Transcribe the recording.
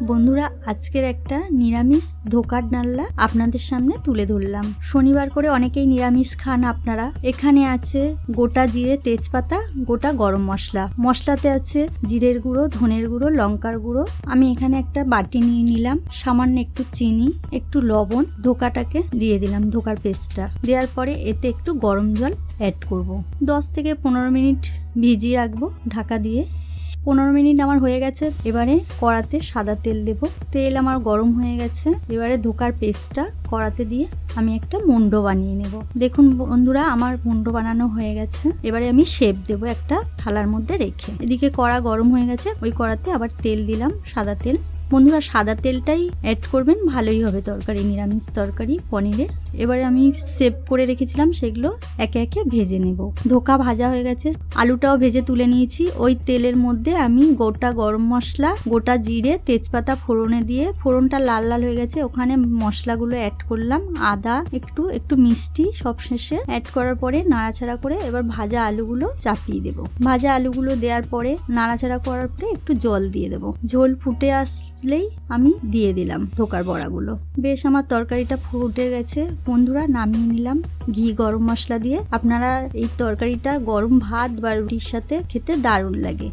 বন্ধুরা, আজকের একটা নিরামিষ ধোকার ডাল্লা আপনাদের সামনে তুলে ধরলাম। শনিবার করে অনেকেই নিরামিষ খান আপনারা। এখানে আছে গোটা জিরে তেজপাতা, গোটা গরম মশলা। মশলাতে আছে জিরের গুঁড়ো, ধনের গুঁড়ো, লঙ্কার গুঁড়ো। আমি এখানে একটা বাটি নিয়ে নিলাম, সামান্য একটু চিনি, একটু লবণ। ধোকাটাকে দিয়ে দিলাম ধোকার পেস্টটা। দেওয়ার পরে এতে একটু গরম জল অ্যাড করব। দশ থেকে পনেরো মিনিট ভিজিয়ে রাখব ঢাকা দিয়ে। পনেরো মিনিট আমার হয়ে গেছে। এবারে কড়াতে সাদা তেল দেব। তেল আমার গরম হয়ে গেছে। এবারে ধোকার পেস্টটা কড়াতে দিয়ে আমি একটা মুন্ড বানিয়ে নেব। দেখুন বন্ধুরা, আমার মুন্ড বানানো হয়ে গেছে। এবারে আমি শেপ দেব একটা থালার মধ্যে রেখে। এদিকে কড়া গরম হয়ে গেছে। ওই কড়াতে আবার তেল দিলাম, সাদা তেল। বন্ধুরা, সাদা তেলটাই অ্যাড করবেন, ভালোই হবে তরকারি, নিরামিষ তরকারি, পনিরের। এবারে আমি সেভ করে রেখেছিলাম সেগুলো, একে একে ভেজে নেব। ধোকা ভাজা হয়ে গেছে, আলুটাও ভেজে তুলে নিয়েছি। ওই তেলের মধ্যে আমি গোটা গরম মশলা, গোটা জিরে, তেজপাতা ফোড়নে দিয়ে, ফোড়নটা লাল লাল হয়ে গেছে, ওখানে মশলাগুলো অ্যাড করলাম, আদা একটু একটু মিষ্টি সব শেষে অ্যাড করার পরে নাড়াচাড়া করে এবার ভাজা আলুগুলো চাপিয়ে দেব। ভাজা আলুগুলো দেওয়ার পরে, নাড়াচাড়া করার পরে একটু জল দিয়ে দেব। ঝোল ফুটে আসলেই আমি দিয়ে দিলাম ধোকার বড়াগুলো। বেশ, আমার তরকারিটা ফুটে গেছে। বন্ধুরা, নামিয়ে নিলাম ঘি গরম মশলা দিয়ে। আপনারা এই তরকারিটা গরম ভাত বা রুটির সাথে খেতে দারুণ লাগে।